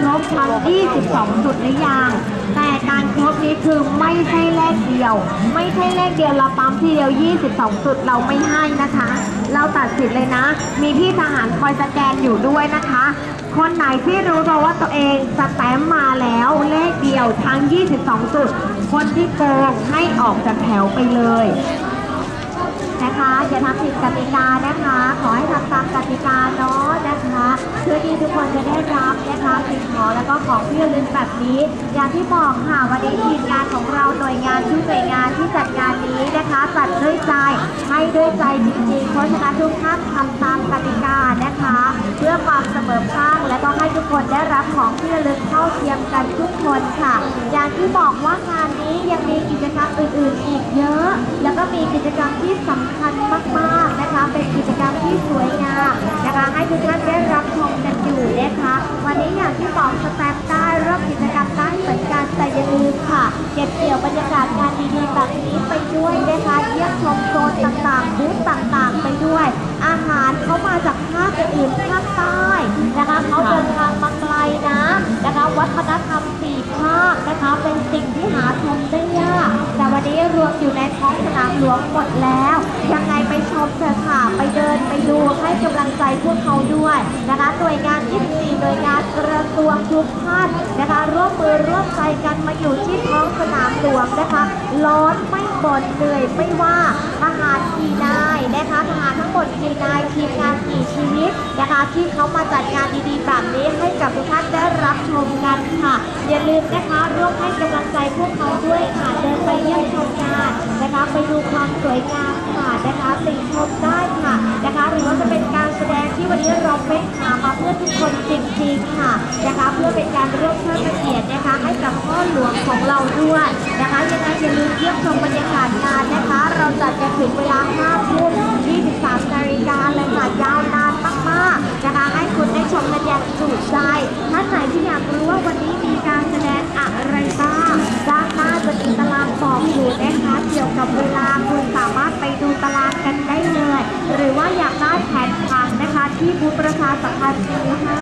ครบทั้ง 22 จุดหรือยัง แต่การครบนี้คือไม่ใช่เลขเดียว ไม่ใช่เลขเดียวเราปั๊มทีเดียว 22 จุดเราไม่ให้นะคะ เราตัดสิทธิ์เลยนะ มีพี่ทหารคอยสแกนอยู่ด้วยนะคะ คนไหนที่รู้ตัวว่าตัวเองสแตมมาแล้วเลขเดียวทั้ง 22 จุด คนที่โกงให้ออกจากแถวไปเลยนะคะอย่าทำผิดกติกานะคะ ขอให้ทำตามกติกาเนาะ เพื่อที่ทุกคนจะได้รับนะคะสิ่งของแล้วก็ของที่ระลึกแบบนี้ อย่างที่บอกค่ะวันนี้ทีมงานของเราหน่วยงานทุกหน่วยงานที่จัดงานนี้นะคะจัดด้วยใจให้ด้วยใจจริงๆเพราะฉะนั้นทุกท่านทำตามกติกานะคะ เพื่อความเสมอภาคและก็ให้ทุกคนได้รับของที่ระลึกเท่าเทียมกันทุกคนค่ะ อย่างที่บอกว่างานนี้ยังมีกิจกรรมอื่นๆอีกเยอะ แล้วก็มีกิจกรรมที่สำคัญมากๆนะคะ เป็นกิจกรรมที่สวยงามนะคะ ให้ทุกท่าน รรยากาศงานดีๆแบบนี้ไปด้วยนะคะเยี่ยมชมโซนต่างๆบูธต่างๆ ไปด้วย อาหารเขามาจากภาคอื่นภาคใต้นะคะเขาเดินทางมาไกลนะนะคะวัฒนธรรมสี่ภาคนะคะเป็นสิ่งที่หาชมได้ยาก แต่วันนี้รวมอยู่ในท้องสนามหลวงหมดแล้ว ยังไงไปชมเถอะค่ะไปเดินไปดูให้กำลังใจพวกเขาด้วยนะคะหน่วยงาน24หน่วยงานกระทรวงทุกท่านนะคะร่วมมือร่วมใจกันมาอยู่ที่ หลวงนะคะร้อนไม่บ่นเหนื่อยไม่ว่าทหารกี่นายนะคะทหารทั้งหมดกี่นายทีมงานกี่ชีวิตนะคะที่เขามาจัดงานดีๆแบบนี้ให้กับทุกท่านได้รับชมกันค่ะ อย่าลืมนะคะร่วมให้กำลังใจพวกเขาด้วยค่ะเดินไปเยี่ยมชมงานนะคะ ไปดูความสวยงามค่ะนะคะติชมได้ค่ะนะคะ หรือว่าจะเป็น ราเป็นหามาเพื่อทุกคนจริงๆค่ะนะคะ เพื่อเป็นการร่วมเทิดพระเกียรตินะคะ ให้กับพ่อหลวงของเราด้วยนะคะยังไงอย่าลืมเยี่ยมชมบรรยากาศงานนะคะ เราจัดกันถึงเวลา5ทุ่ม23นาฬิกาเลยค่ะยาวนานมากๆนะคะ ให้คุณได้ชมกันอย่างจุใจท่านไหนที่อยากรู้ว่าวันนี้มีการแสดงอะไรบ้างด้านหน้าจะมีตารางบอกอยู่นะคะ เหนื่อย หรือว่าอยากได้แผนพังนะคะ ที่บูธประชาสัมพันธ์นี้ค่ะ